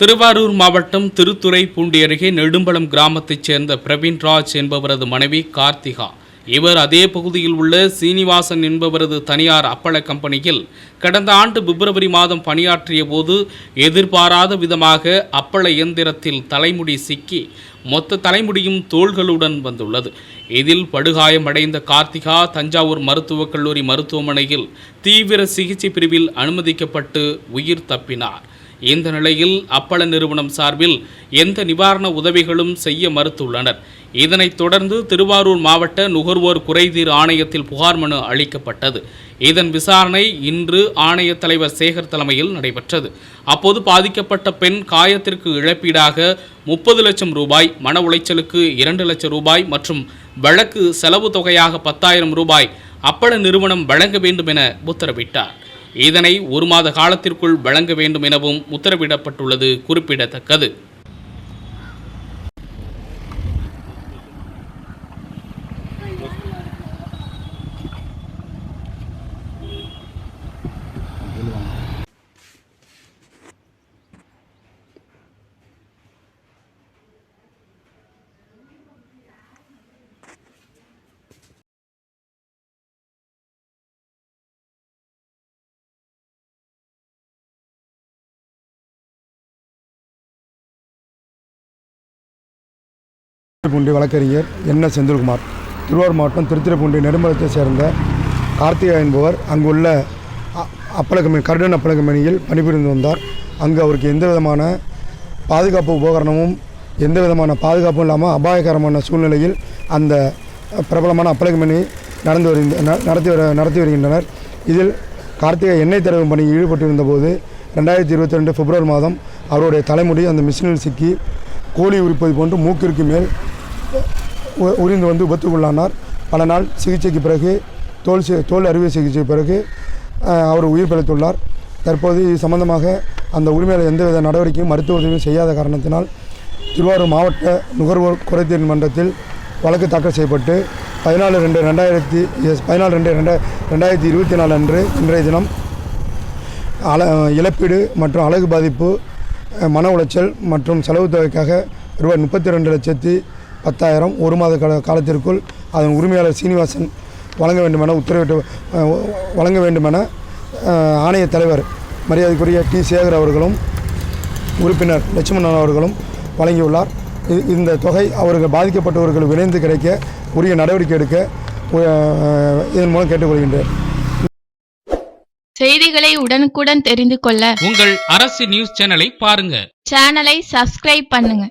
திருவாரூர் மாவட்டம் திருத்துறை பூண்டி அருகே நெடும்பலம் கிராமத்தைச் சேர்ந்த பிரவீன்ராஜ் என்பவரது மனைவி கார்த்திகா. இவர் அதே பகுதியில் உள்ள சீனிவாசன் என்பவரது தனியார் அப்பள கம்பெனியில் கடந்த ஆண்டு பிப்ரவரி மாதம் பணியாற்றிய போது எதிர்பாராத விதமாக அப்பள இயந்திரத்தில் தலைமுடி சிக்கி மொத்த தலைமுடியும் தோள்களுடன் வந்துள்ளது. இதில் படுகாயமடைந்த கார்த்திகா தஞ்சாவூர் மருத்துவக் கல்லூரி மருத்துவமனையில் தீவிர சிகிச்சை பிரிவில் அனுமதிக்கப்பட்டு உயிர் தப்பினார். இந்த நிலையில் அப்பள நிறுவனம் சார்பில் எந்த நிவாரண உதவிகளும் செய்ய மறுத்துள்ளனர். இதனைத் தொடர்ந்து திருவாரூர் மாவட்ட நுகர்வோர் குறைதீர் ஆணையத்தில் புகார் மனு அளிக்கப்பட்டது. இதன் விசாரணை இன்று ஆணைய தலைவர் சேகர் தலைமையில் நடைபெற்றது. அப்போது பாதிக்கப்பட்ட பெண் காயத்திற்கு இழப்பீடாக முப்பது லட்சம் ரூபாய் மன உளைச்சலுக்கு இரண்டு லட்சம் ரூபாய் மற்றும் வழக்கு செலவு தொகையாக பத்தாயிரம் ரூபாய் அப்பள நிறுவனம் வழங்க வேண்டும் என உத்தரவிட்டார். இதனை ஒரு மாத காலத்திற்குள் வழங்க வேண்டும் எனவும் உத்தரவிடப்பட்டுள்ளது குறிப்பிடத்தக்கது. திருத்துறைப்பூண்டி வழக்கறிஞர் என் எஸ் செந்தில்குமார். திருவாரூர் மாவட்டம் திருத்துறைப்பூண்டி நெடுமலத்தை சேர்ந்த கார்த்திகா என்பவர் அங்குள்ள அ- கருடன் கம்பெனி பணிபுரிந்து வந்தார். அங்கு அவருக்கு எந்த விதமான பாதுகாப்பு உபகரணமும் எந்த விதமான பாதுகாப்பும் இல்லாமல் அபாயகரமான சூழ்நிலையில் அந்த பிரபலமான அப்பள நடந்து வருகின்ற ந- நடத்தி வர நடத்தி வருகின்றனர். இதில் கார்த்திகா எண்ணெய் தடவும் பணியில் ஈடுபட்டிருந்த போது ரெண்டாயிரத்தி இருபத்தி ரெண்டு பிப்ரவரி மாதம் அவருடைய தலைமுடி அந்த மிஷினில் சிக்கி கோழி உரிப்பது போன்று மூக்கிற்கு மேல் உரிந்து வந்து விபத்துக்குள்ளானார் பல நாள் சிகிச்சைக்கு பிறகு தோல் தோல் அறுவை சிகிச்சை பிறகு அவர் உயிர் பிழைத்துள்ளார். தற்போது இது சம்பந்தமாக அந்த உரிமையாளர் எந்தவித நடவடிக்கையும் மருத்துவ உதவியும் செய்யாத காரணத்தினால் திருவாரூர் மாவட்ட நுகர்வோர் குறைதீர் மன்றத்தில் வழக்கு தாக்கல் செய்யப்பட்டு பதினாலு ரெண்டு ரெண்டாயிரத்தி எஸ் பதினாலு ரெண்டு ரெண்டா ரெண்டாயிரத்தி இருபத்தி நாலு அன்று இன்றைய தினம் அல இழப்பீடு மற்றும் அழகு பாதிப்பு மன உளைச்சல் மற்றும் செலவு தொகைக்காக ரூபாய் முப்பத்தி ரெண்டு லட்சத்தி பத்தாயிரம் ஒரு மாத கால காலத்திற்குள் அதன் உரிமையாளர் சீனிவாசன் வழங்க வேண்டுமென உத்தரவிட்டு வழங்க வேண்டுமென அஹ், ஆணைய தலைவர் மரியாதைக்குரிய டி சேகர் அவர்களும் உறுப்பினர் லட்சுமணன் அவர்களும் வழங்கியுள்ளார். இந்த தொகை அவர்கள் பாதிக்கப்பட்டவர்கள் விரைந்து கிடைக்க உரிய நடவடிக்கை எடுக்க இதன் மூலம் கேட்டுக்கொள்கின்றேன். செய்திகளை உடனுக்குடன் தெரிந்து கொள்ள உங்கள் அரசு நியூஸ் சேனலை பாருங்க. சேனலை சப்ஸ்கிரைப் பண்ணுங்க.